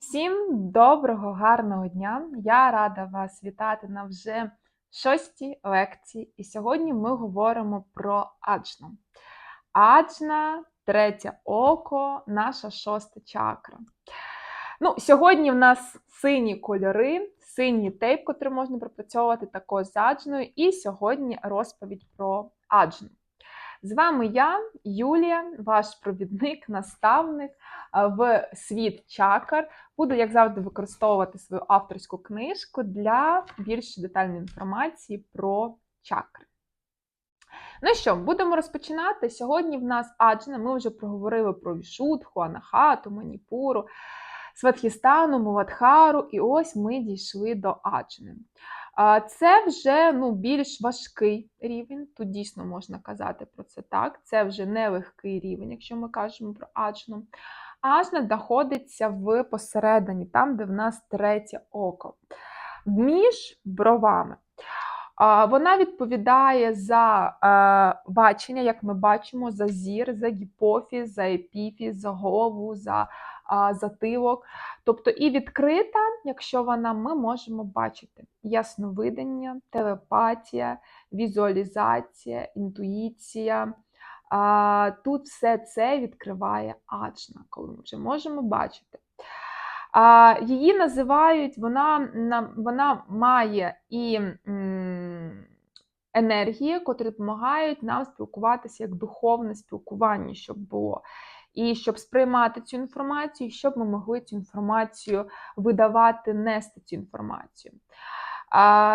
Всім доброго, гарного дня! Я рада вас вітати на вже шостій лекції. І сьогодні ми говоримо про аджну. Аджна, третє око, наша шоста чакра. Ну, Сьогодні в нас сині кольори, синій тейп, котрий можна пропрацьовувати також з аджною. І сьогодні розповідь про аджну. З вами я, Юлія, ваш провідник, наставник е, в світ чакр. Буду, як завжди, використовувати свою авторську книжку для більш детальної інформації про чакри. Ну що, будемо розпочинати. Сьогодні в нас аджна, ми вже проговорили про Вішутху, Анахату, Маніпуру, Сватхістану, Муладхару, і ось ми дійшли до аджни. Це вже ну, більш важкий рівень, тут дійсно можна казати про це так. Це вже не легкий рівень, якщо ми кажемо про аджну. Аджна знаходиться в посередині, там, де в нас третє око, між бровами. Вона відповідає за бачення, як ми бачимо, за зір, за гіпофіз, за епіфіз, за голову, за затилок. Тобто і відкрита, якщо вона, ми можемо бачити ясновидення, телепатія, візуалізація, інтуїція. Тут все це відкриває аджна, коли ми вже можемо бачити. Її називають, вона вона має і енергії, котрі допомагають нам спілкуватися як духовне спілкування, щоб було і щоб сприймати цю інформацію, щоб ми могли цю інформацію видавати, нести цю інформацію.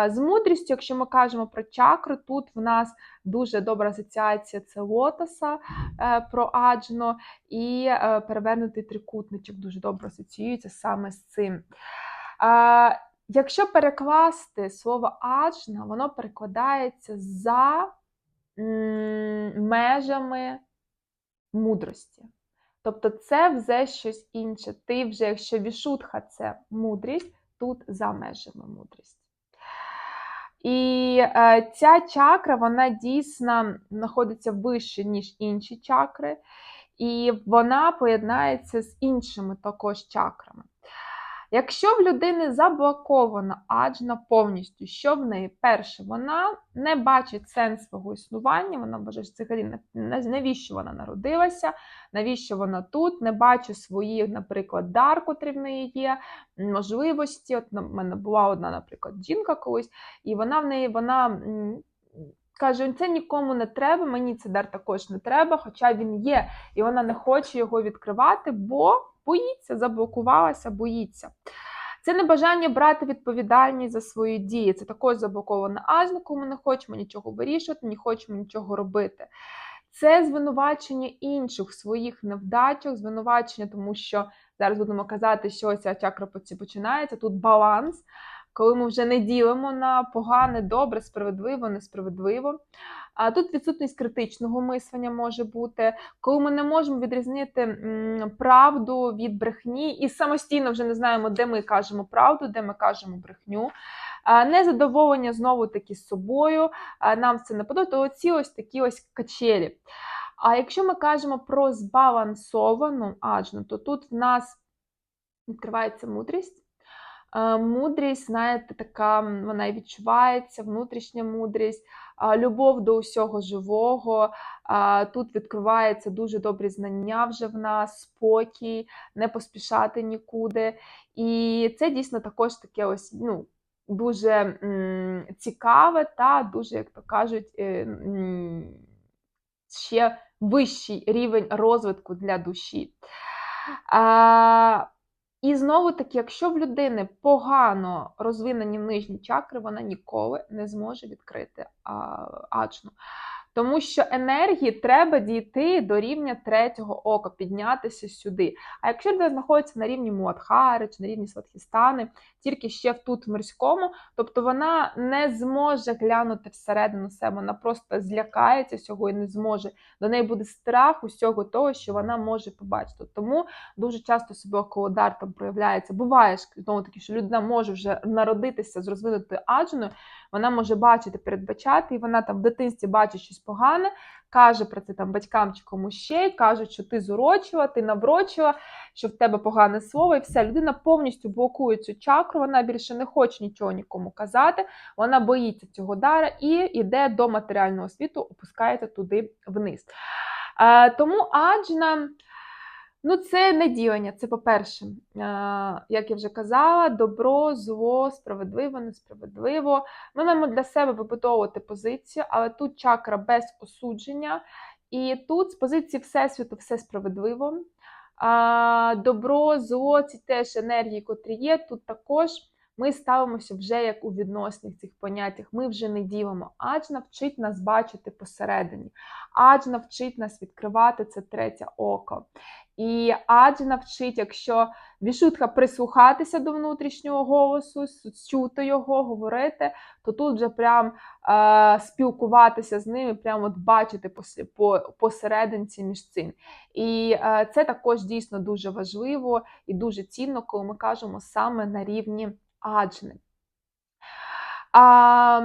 З мудрістю, якщо ми кажемо про чакру, тут в нас дуже добра асоціація це лотоса е, про аджно, і е, перевернутий трикутничок дуже добре асоціюється саме з цим. Якщо перекласти слово аджна, воно перекладається за межами мудрості. Тобто це вже щось інше. Ти вже, якщо вішутха це мудрість, тут за межами мудрість. І е, ця чакра, вона дійсно знаходиться вище, ніж інші чакри, і вона поєднається з іншими також чакрами. Якщо в людини заблокована аджна повністю, що в неї? Перше, вона не бачить сенс свого існування, вона вважає, взагалі навіщо вона народилася, навіщо вона тут, не бачить свої, наприклад, дар, котрий в неї є, можливості. От в мене була одна, наприклад, жінка колись, і вона в неї вона. Каже, це нікому не треба, мені цей дар також не треба, хоча він є, і вона не хоче його відкривати, бо боїться, заблокувалася, боїться. Це не бажання брати відповідальність за свої дії. Це також заблокована азнику, ми не хочемо нічого вирішувати, не хочемо нічого робити. Це звинувачення інших в своїх невдачах, звинувачення, тому що зараз будемо казати, що ця чакра починається. Тут баланс, коли ми вже не ділимо на погане, добре, справедливо, несправедливо. А тут відсутність критичного мислення може бути, коли ми не можемо відрізнити правду від брехні, і самостійно вже не знаємо, де ми кажемо правду, де ми кажемо брехню. Незадоволення знову таки з собою, нам це не подобається, оці ось такі ось качелі. А якщо ми кажемо про збалансовану аджну, то тут в нас відкривається мудрість. Мудрість, знаєте, така вона відчувається, внутрішня мудрість, любов до усього живого. Тут відкривається дуже добрі знання вже в нас, спокій, не поспішати нікуди. І це дійсно також таке ось ну, дуже м, цікаве та дуже, як то кажуть, е, ще вищий рівень розвитку для душі. І знову таки, якщо в людини погано розвинені нижні чакри, вона ніколи не зможе відкрити ачну. Тому що енергії треба дійти до рівня третього ока, піднятися сюди. А якщо людина знаходиться на рівні Муадхари чи на рівні Сватхістани, тільки ще в тут в морському, тобто вона не зможе глянути всередину себе, вона просто злякається цього і не зможе. До неї буде страх усього того, що вона може побачити. Тому дуже часто себе околодар там проявляється. Буває знову таки, що людина може вже народитися з розвинутою адженою, вона може бачити, передбачати, і вона там в дитинстві бачить щось погане, каже про це там батькам чи комусь ще, кажуть, що ти зурочила, ти наврочила, що в тебе погане слово, і все. Людина повністю блокує цю чакру, вона більше не хоче нічого нікому казати, вона боїться цього дара і йде до матеріального світу, опускається туди вниз. Е, тому аджна. Ну, це не ділення, це по-перше, як я вже казала, добро, зло, справедливо, несправедливо. Ми маємо для себе вибудовувати позицію, але тут чакра без осудження, і тут з позиції Всесвіту все справедливо. Добро, зло, ці теж енергії, котрі є, тут також. Ми ставимося вже як у відносних цих поняттях, ми вже не ділимо. Адж навчить нас бачити посередині, адж навчить нас відкривати це третє око. І адже навчить, якщо вішутка прислухатися до внутрішнього голосу, чути його, говорити, то тут вже прям е, спілкуватися з ними, прямо от бачити по, посерединці між цим. І е, це також дійсно дуже важливо і дуже цінно, коли ми кажемо саме на рівні аджни. А,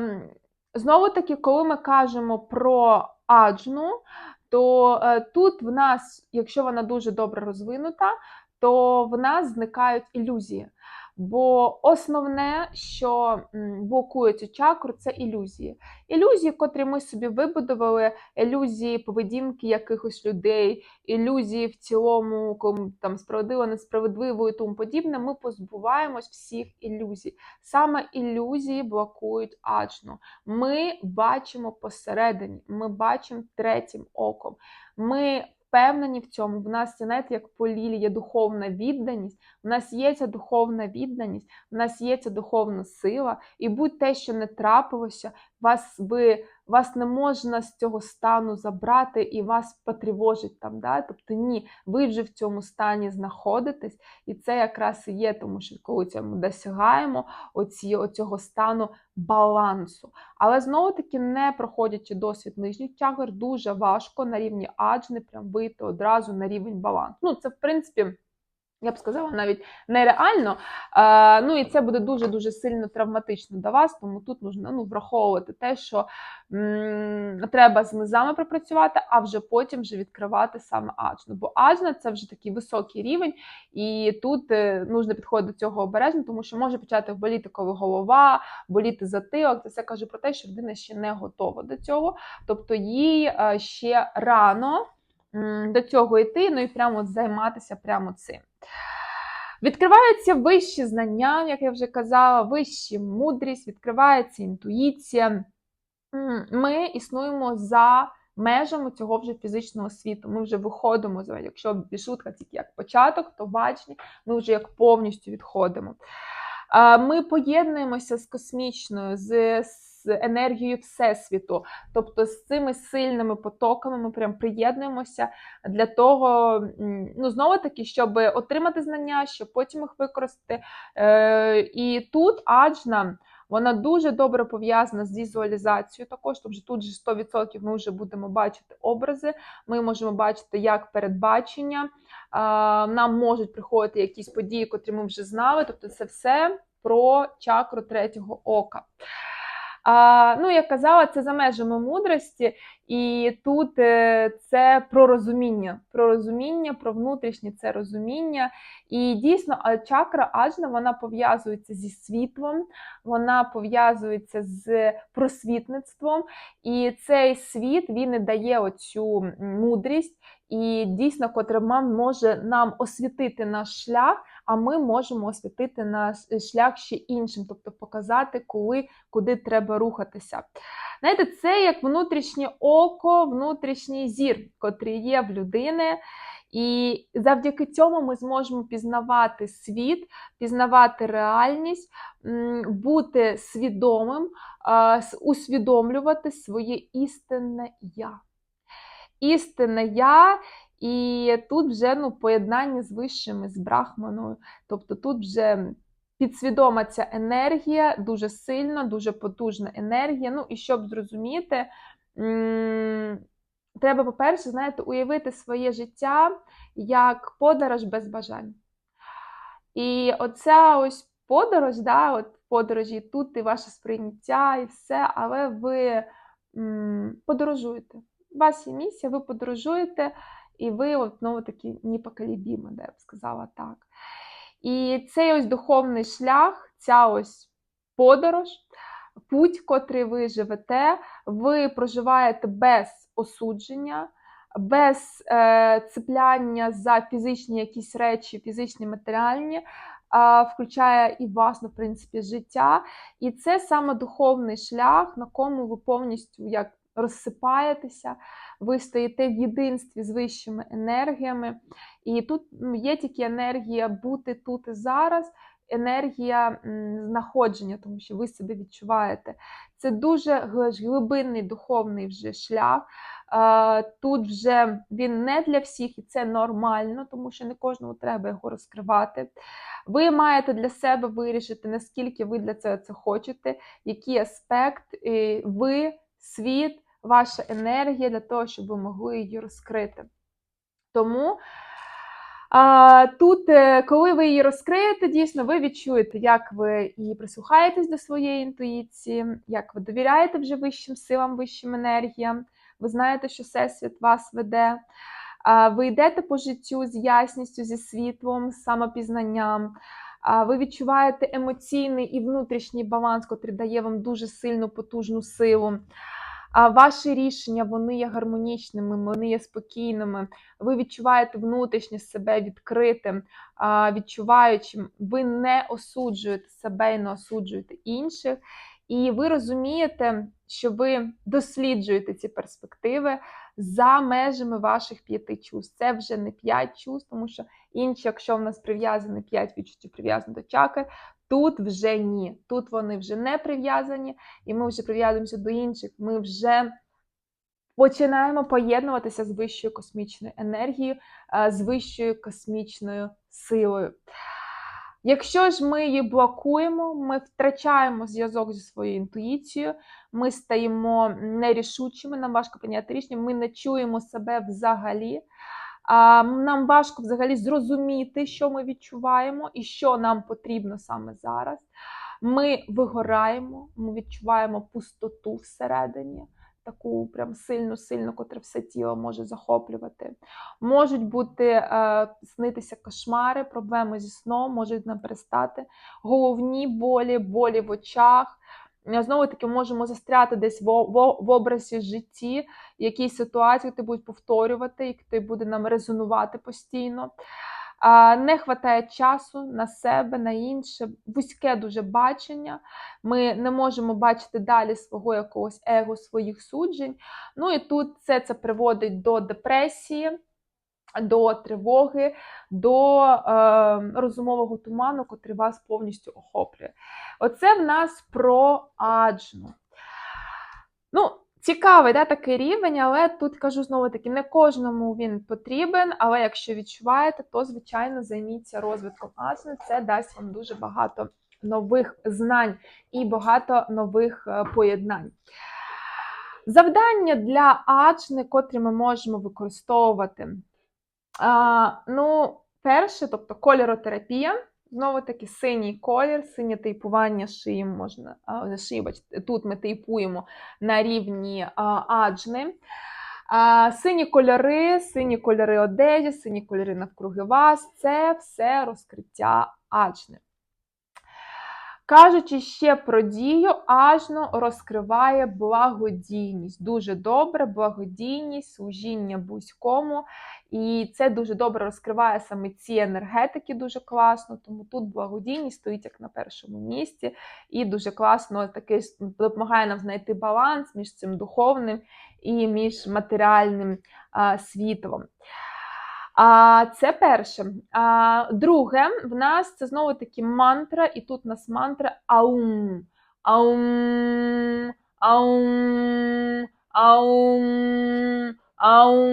Знову таки, коли ми кажемо про аджну, то е, тут в нас, якщо вона дуже добре розвинута, то в нас зникають ілюзії. Бо основне, що блокує цю чакру, це ілюзії. Ілюзії, котрі ми собі вибудували, ілюзії поведінки якихось людей, ілюзії в цілому, там справедливо, несправедливо і тому подібне, ми позбуваємось всіх ілюзій. Саме ілюзії блокують ачну. Ми бачимо посередині, ми бачимо третім оком. Ми впевнені в цьому. В нас, знаєте, як по лілі є духовна відданість, в нас є ця духовна відданість, в нас є ця духовна сила, і будь те, що не трапилося, вас ви, вас не можна з цього стану забрати і вас потривожить там. Да? Тобто ні, ви вже в цьому стані знаходитесь, і це якраз і є, тому що коли ми досягаємо оці, оцього стану балансу. Але знову-таки, не проходячи досвід нижніх тягар, дуже важко на рівні аджни прям вийти одразу на рівень балансу. Ну, це, в принципі. Я б сказала, навіть нереально. А, Ну і це буде дуже-дуже сильно травматично для вас, тому тут потрібно ну, враховувати те, що м треба з низами пропрацювати, а вже потім вже відкривати саме аджну. Бо аджна це вже такий високий рівень, і тут е, підходити до цього обережно, тому що може почати боліти коли голова, боліти затилок. Це все каже про те, що людина ще не готова до цього, тобто їй е, ще рано до цього йти, ну і прямо займатися прямо цим. Відкриваються вищі знання, як я вже казала, вищі мудрість, відкривається інтуїція. Ми існуємо за межами цього вже фізичного світу. Ми вже виходимо, якщо бішутка тільки як початок, то бачні, ми вже як повністю відходимо. Ми поєднуємося з космічною, з з енергією Всесвіту, тобто з цими сильними потоками ми прям приєднуємося для того, ну, знову таки, щоб отримати знання, щоб потім їх використати. Е, І тут аджна. Вона дуже добре пов'язана з візуалізацією також, тобто тут же 100% ми вже будемо бачити образи, ми можемо бачити як передбачення, нам можуть приходити якісь події, котрі ми вже знали. Тобто це все про чакру третього ока. А, Ну, як казала, це за межами мудрості, і тут е, це про розуміння, про розуміння, про внутрішнє це розуміння. І дійсно, чакра аджна вона пов'язується зі світлом, вона пов'язується з просвітництвом, і цей світ він і дає оцю мудрість, і дійсно, котра може нам освітити наш шлях а ми можемо освітити наш шлях ще іншим, тобто показати, коли, куди треба рухатися. Знаєте, це як внутрішнє око, внутрішній зір, котрий є в людини. І завдяки цьому ми зможемо пізнавати світ, пізнавати реальність, бути свідомим, усвідомлювати своє істинне я. Істинне я і тут вже ну, поєднання з вищими, з брахманою. Тобто тут вже підсвідома ця енергія, дуже сильна, дуже потужна енергія. Ну, і щоб зрозуміти, треба, по-перше, знаєте, уявити своє життя як подорож без бажань. І оця ось подорож, да, от подорожі тут і ваше сприйняття, і все, але ви м, подорожуйте. У вас є місія, ви подорожуєте, і ви от, знову таки непоколебімо, де я б сказала так. І цей ось духовний шлях, ця ось подорож, путь, котрий ви живете, ви проживаєте без осудження, без е, цепляння за фізичні якісь речі, фізичні матеріальні, включає і власне, в принципі, життя. І це саме духовний шлях, на кому ви повністю як розсипаєтеся, ви стоїте в єдинстві з вищими енергіями. І тут ну, є тільки енергія бути тут і зараз, енергія знаходження, тому що ви себе відчуваєте. Це дуже глибинний духовний вже шлях. Тут вже він не для всіх, і це нормально, тому що не кожному треба його розкривати. Ви маєте для себе вирішити, наскільки ви для цього це хочете, який аспект е, ви, світ, ваша енергія для того, щоб ви могли її розкрити. Тому а, тут, е, коли ви її розкриєте, дійсно ви відчуєте, як ви і прислухаєтесь до своєї інтуїції, як ви довіряєте вже вищим силам, вищим енергіям. Ви знаєте, що Всесвіт вас веде. А, Ви йдете по життю з ясністю, зі світлом, з самопізнанням. А, Ви відчуваєте емоційний і внутрішній баланс, який дає вам дуже сильну потужну силу. А Ваші рішення вони є гармонічними, вони є спокійними. Ви відчуваєте внутрішнє себе відкритим, відчуваючим. Ви не осуджуєте себе і не осуджуєте інших. І ви розумієте, що ви досліджуєте ці перспективи за межами ваших п'яти чувств. Це вже не п'ять чувств, тому що інші, якщо в нас прив'язані п'ять відчуттів, прив'язані до чакр, тут вже ні. Тут вони вже не прив'язані, і ми вже прив'язуємося до інших. Ми вже починаємо поєднуватися з вищою космічною енергією, е, з вищою космічною силою. Якщо ж ми її блокуємо, ми втрачаємо зв'язок зі своєю інтуїцією, ми стаємо нерішучими, нам важко прийняти рішення, ми не чуємо себе взагалі. Нам важко взагалі зрозуміти, що ми відчуваємо і що нам потрібно саме зараз. Ми вигораємо, ми відчуваємо пустоту всередині, таку прям сильну, сильну, котра все тіло може захоплювати. Можуть бути е, снитися кошмари, проблеми зі сном, можуть не перестати, головні болі, болі в очах. Знову таки можемо застряти десь в, в, в образі житті, якісь ситуації ти будуть повторювати, які буде нам резонувати постійно. А, Не вистачає часу на себе, на інше, вузьке дуже бачення. Ми не можемо бачити далі свого якогось его, своїх суджень. Ну і тут все це приводить до депресії, до тривоги, до е, розумового туману, котрий вас повністю охоплює. Оце в нас про аджну. Ну, Цікавий да, такий рівень, але тут кажу знову таки, не кожному він потрібен, але якщо відчуваєте, то, звичайно, займіться розвитком асни. Це дасть вам дуже багато нових знань і багато нових е, поєднань. Завдання для аджни, котрі ми можемо використовувати. А, ну, перше, тобто кольоротерапія. Знову таки синій колір, синє тейпування шиї можна а, шиї, бачите, тут ми тейпуємо на рівні аджни. Сині кольори, сині кольори одежі, сині кольори навкруги вас це все розкриття аджни. Кажучи ще про дію, ажно розкриває благодійність. Дуже добре, благодійність, служіння бузькому. І це дуже добре розкриває саме ці енергетики, дуже класно. Тому тут благодійність стоїть як на першому місці, і дуже класно таки допомагає нам знайти баланс між цим духовним і між матеріальним світом. А це перше. А, Друге, в нас це знову таки мантра, і тут у нас мантра аум. Аум, аум, аум, аум,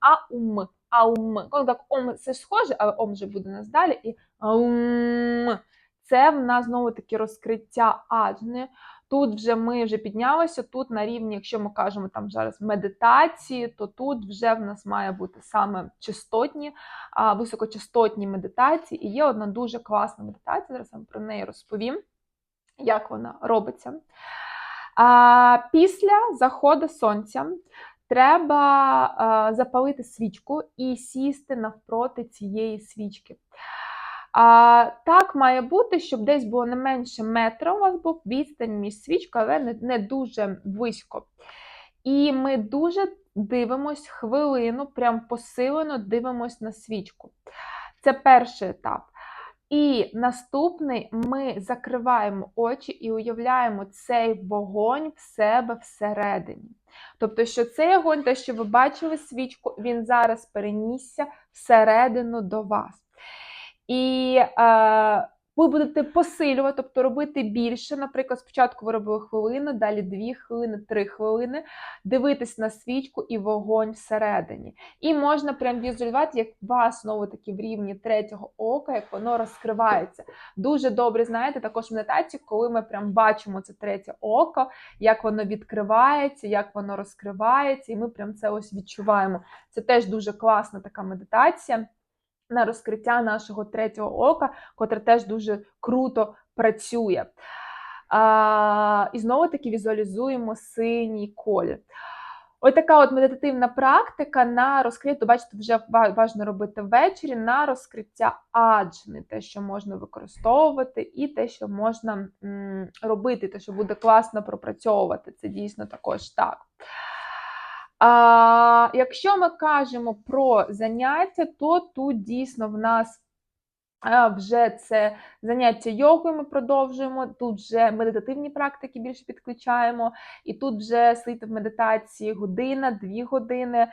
аум, аум. Коли так ом це схоже, але ом вже буде нас далі. І аум. Це в нас знову таки розкриття аджни. Тут вже ми вже піднялися, тут на рівні, якщо ми кажемо там зараз медитації, то тут вже в нас має бути саме частотні, високочастотні медитації. І є одна дуже класна медитація, зараз вам про неї розповім, як вона робиться. А після заходу сонця треба запалити свічку і сісти навпроти цієї свічки. А, Так має бути, щоб десь було не менше метра у вас був відстань між свічкою, але не, не дуже близько. І ми дуже дивимось хвилину, прям посилено дивимось на свічку. Це перший етап. І наступний ми закриваємо очі і уявляємо цей вогонь в себе всередині. Тобто, що цей огонь, те, що ви бачили свічку, він зараз перенісся всередину до вас. І е, ви будете посилювати, тобто робити більше. Наприклад, спочатку ви робили хвилину, далі 2 хвилини, 3 хвилини, дивитись на свічку і вогонь всередині. І можна прям візуалізувати, як вас знову таки в рівні третього ока, як воно розкривається. Дуже добре, знаєте, також медитацію, коли ми прям бачимо це третє око, як воно відкривається, як воно розкривається, і ми прям це ось відчуваємо. Це теж дуже класна така медитація на розкриття нашого третього ока, котре теж дуже круто працює. А, І знову таки візуалізуємо синій колір. Ось така от медитативна практика на розкриття, бачите, вже важливо робити ввечері на розкриття аджни, те, що можна використовувати, і те, що можна м, робити, те, що буде класно пропрацьовувати. Це дійсно також так. А якщо ми кажемо про заняття, то тут дійсно в нас вже це заняття йогою ми продовжуємо, тут вже медитативні практики більше підключаємо, і тут вже сидіти в медитації година, дві години,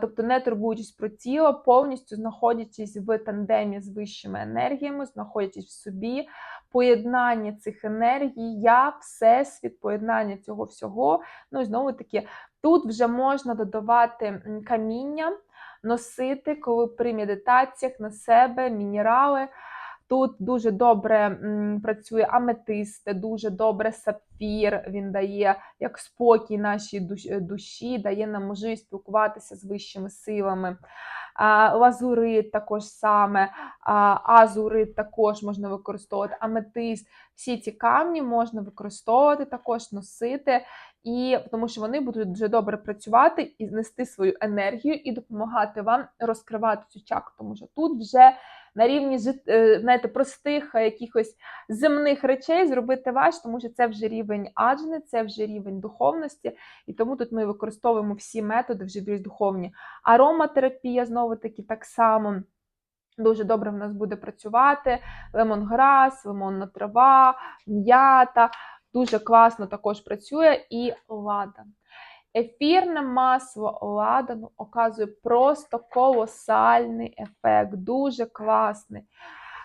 тобто не турбуючись про тіло, повністю знаходячись в тандемі з вищими енергіями, знаходячись в собі, поєднання цих енергій, я, всесвіт, поєднання цього всього. Ну і знову таки, тут вже можна додавати каміння носити, коли при медитаціях на себе мінерали. Тут дуже добре працює аметист, дуже добре сапфір. Він дає як спокій нашій душі, дає нам можливість спілкуватися з вищими силами. Лазурит також саме, азурит також можна використовувати, аметист. Всі ці камні можна використовувати, також носити і тому що вони будуть дуже добре працювати і нести свою енергію і допомагати вам розкривати цю чакру, тому що тут вже на рівні е, знаєте, простих якихось земних речей зробити важче, тому що це вже рівень аджни, це вже рівень духовності, і тому тут ми використовуємо всі методи вже більш духовні. Ароматерапія знову таки так само. Дуже добре в нас буде працювати лемонграс, лимонна трава, м'ята дуже класно також працює і ладан. Ефірне масло ладану оказує просто колосальний ефект, дуже класний.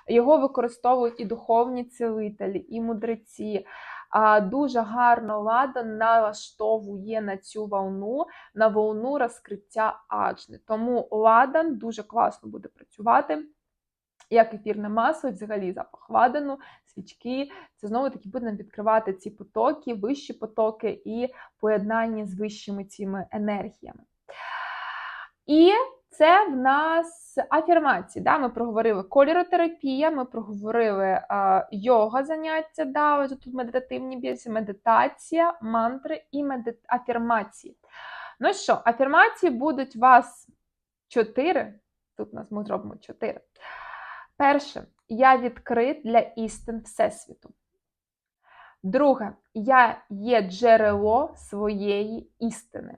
Його використовують і духовні цілителі, і мудреці. Дуже гарно ладан налаштовує на цю волну, на волну розкриття аджни. Тому ладан дуже класно буде працювати як ефірне масло, взагалі запах ладану, свічки. Це знову таки буде нам відкривати ці потоки, вищі потоки і поєднання з вищими цими енергіями. І це в нас афірмації. Да? Ми проговорили кольоротерапія, ми проговорили а, йога заняття, да, тут медитативні більше, медитація, мантри і медит... афірмації. Ну що, афірмації будуть у вас чотири. Тут у нас ми зробимо чотири. Перше, я відкрит для істин Всесвіту. Друге, я є джерело своєї істини.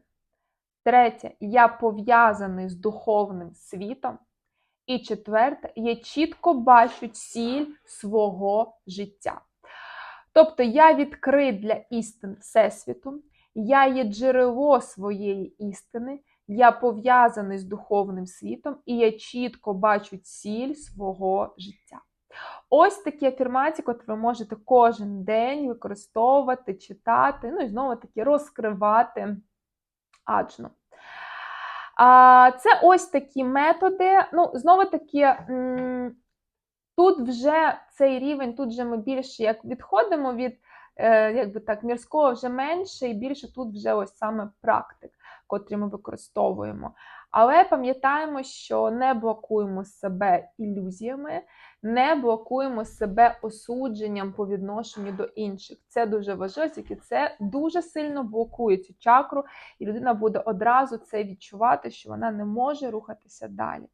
Третє, я пов'язаний з духовним світом. І четверте, я чітко бачу ціль свого життя. Тобто я відкрит для істин Всесвіту, я є джерело своєї істини, я пов'язаний з духовним світом, і я чітко бачу ціль свого життя. Ось такі афірмації, які ви можете кожен день використовувати, читати, ну і знову таки розкривати аджну. А, Це ось такі методи. Ну, знову таки, тут вже цей рівень, тут вже ми більше як відходимо від е, якби так, мірського вже менше, і більше тут вже ось саме практик котрі ми використовуємо. Але пам'ятаємо, що не блокуємо себе ілюзіями, не блокуємо себе осудженням по відношенню до інших. Це дуже важливо, оскільки це дуже сильно блокує цю чакру, і людина буде одразу це відчувати, що вона не може рухатися далі.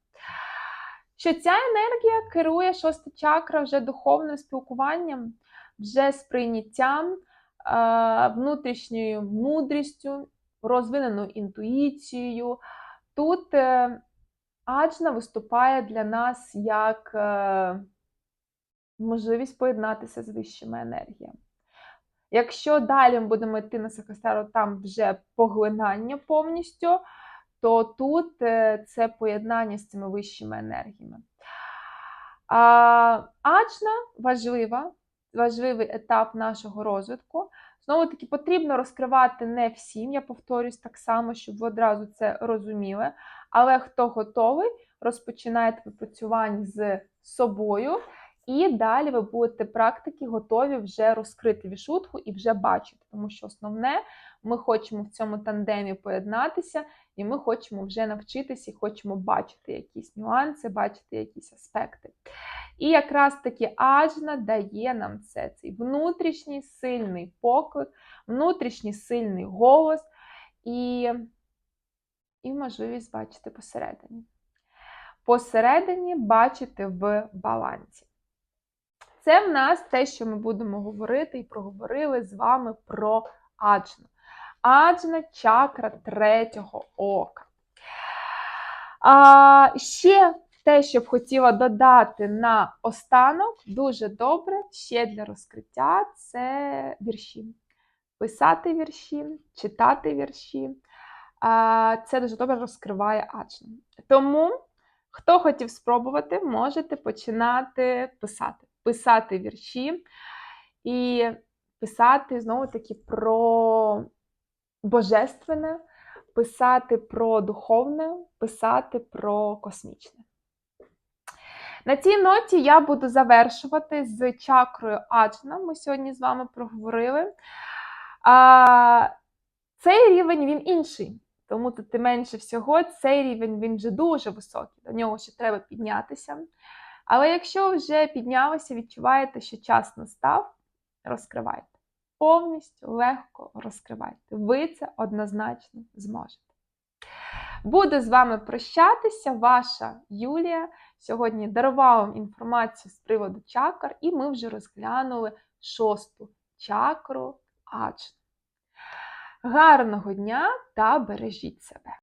Що ця енергія керує шоста чакра вже духовним спілкуванням, вже сприйняттям, е, внутрішньою мудрістю, розвиненою інтуїцією. Тут е, аджна виступає для нас як е, можливість поєднатися з вищими енергіями. Якщо далі ми будемо йти на Сахасару, там вже поглинання повністю, то тут е, це поєднання з цими вищими енергіями. Аджна важлива, важливий етап нашого розвитку. Знову таки, потрібно розкривати не всім, я повторюсь так само, щоб ви одразу це розуміли. Але хто готовий, розпочинайте випрацювання з собою, і далі ви будете практики готові вже розкрити вішутку і вже бачити. Тому що основне, ми хочемо в цьому тандемі поєднатися, і ми хочемо вже навчитися і хочемо бачити якісь нюанси, бачити якісь аспекти. І якраз таки аджна дає нам це цей внутрішній сильний поклик, внутрішній сильний голос і, і можливість бачити посередині. Посередині бачити в балансі. Це в нас те, що ми будемо говорити і проговорили з вами про аджну. Аджна чакра третього ока. А, Ще те, що б хотіла додати на останок, дуже добре, ще для розкриття це вірші. Писати вірші, читати вірші. А, Це дуже добре розкриває аджну. Тому, хто хотів спробувати, можете починати писати. Писати вірші і писати знову-таки про божественне, писати про духовне, писати про космічне. На цій ноті я буду завершувати з чакрою Аджна. Ми сьогодні з вами проговорили. А, Цей рівень він інший, тому тут і менше всього цей рівень він вже дуже високий, до нього ще треба піднятися. Але якщо вже піднялися, відчуваєте, що час настав, розкривайте. Повністю легко розкривайте. Ви це однозначно зможете. Буду з вами прощатися, ваша Юлія. Сьогодні дарувала вам інформацію з приводу чакр, і ми вже розглянули шосту чакру Аджна. Гарного дня та бережіть себе!